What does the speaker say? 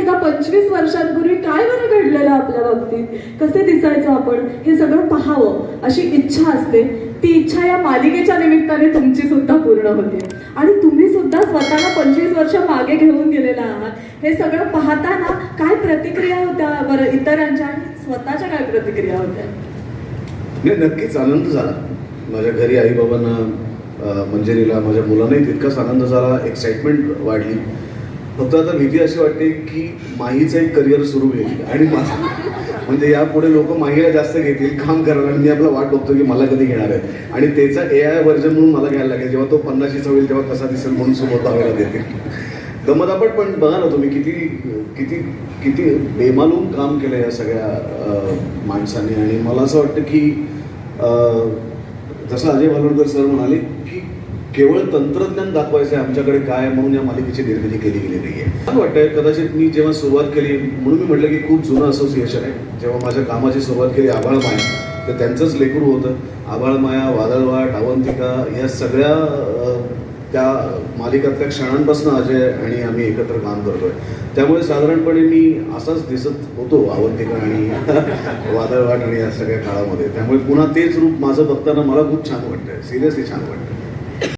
एकदा पंचवीस वर्षांपूर्वी काय बरं घडलेलं आपल्या बाबतीत? कसे दिसायचं आपण? हे सगळं पाहावं अशी इच्छा असते. ती इच्छा या मालिकेच्या निमित्ताने तुमची सुद्धा पूर्ण होते. आणि तुम्ही सुद्धा स्वतःला पंचवीस वर्ष मागे घेऊन गेलेला आहात. हे सगळं पाहताना काय प्रतिक्रिया होत्या बरं इतरांच्या? आणि स्वतःच्या काय प्रतिक्रिया होत्या? नाही नक्कीच आनंद झाला. माझ्या घरी आई बाबांना मंजेरीला माझ्या मुलांनाही तितकाच आनंद झाला. एक्साइटमेंट वाढली. फक्त आता भीती अशी वाटते की माहीचं एक करिअर सुरू होईल आणि माझं म्हणजे यापुढे लोक माहीला जास्त घेतील काम करणार आणि मी आपला वाट बघतो की मला कधी घेणार आहे आणि त्याचा ए आय व्हर्जन म्हणून मला घ्यायला लागेल जेव्हा तो पन्नाशीचा होईल तेव्हा कसा दिसेल म्हणून सुबोध भावेला देतील. गमत आपण पण बघा ना तुम्ही किती किती किती बेमालूम काम केलं या सगळ्या अं, माणसांनी. आणि मला असं वाटतं की जसं अजय भालोडकर सर म्हणाले की केवळ तंत्रज्ञान दाखवायचं आहे आमच्याकडे काय म्हणून या मालिकेची निर्मिती केली गेली नाही आहे मला वाटतंय. कदाचित मी जेव्हा सुरुवात केली म्हणून मी म्हटलं की खूप जुनं असोसिएशन आहे. जेव्हा माझ्या कामाची सुरुवात केली आभाळ माया तर त्यांचंच लेकरू होतं. आभाळ माया वादळवाट अवंतिका या सगळ्या त्या मालिकातल्या क्षणांपासून अजय आणि आम्ही एकत्र काम करतोय. त्यामुळे साधारणपणे मी असाच दिसत होतो अवंतिका आणि वादळवाट आणि या सगळ्या काळामध्ये. त्यामुळे पुन्हा तेच रूप माझं बघताना मला खूप छान वाटतंय. सिरियसली छान वाटतं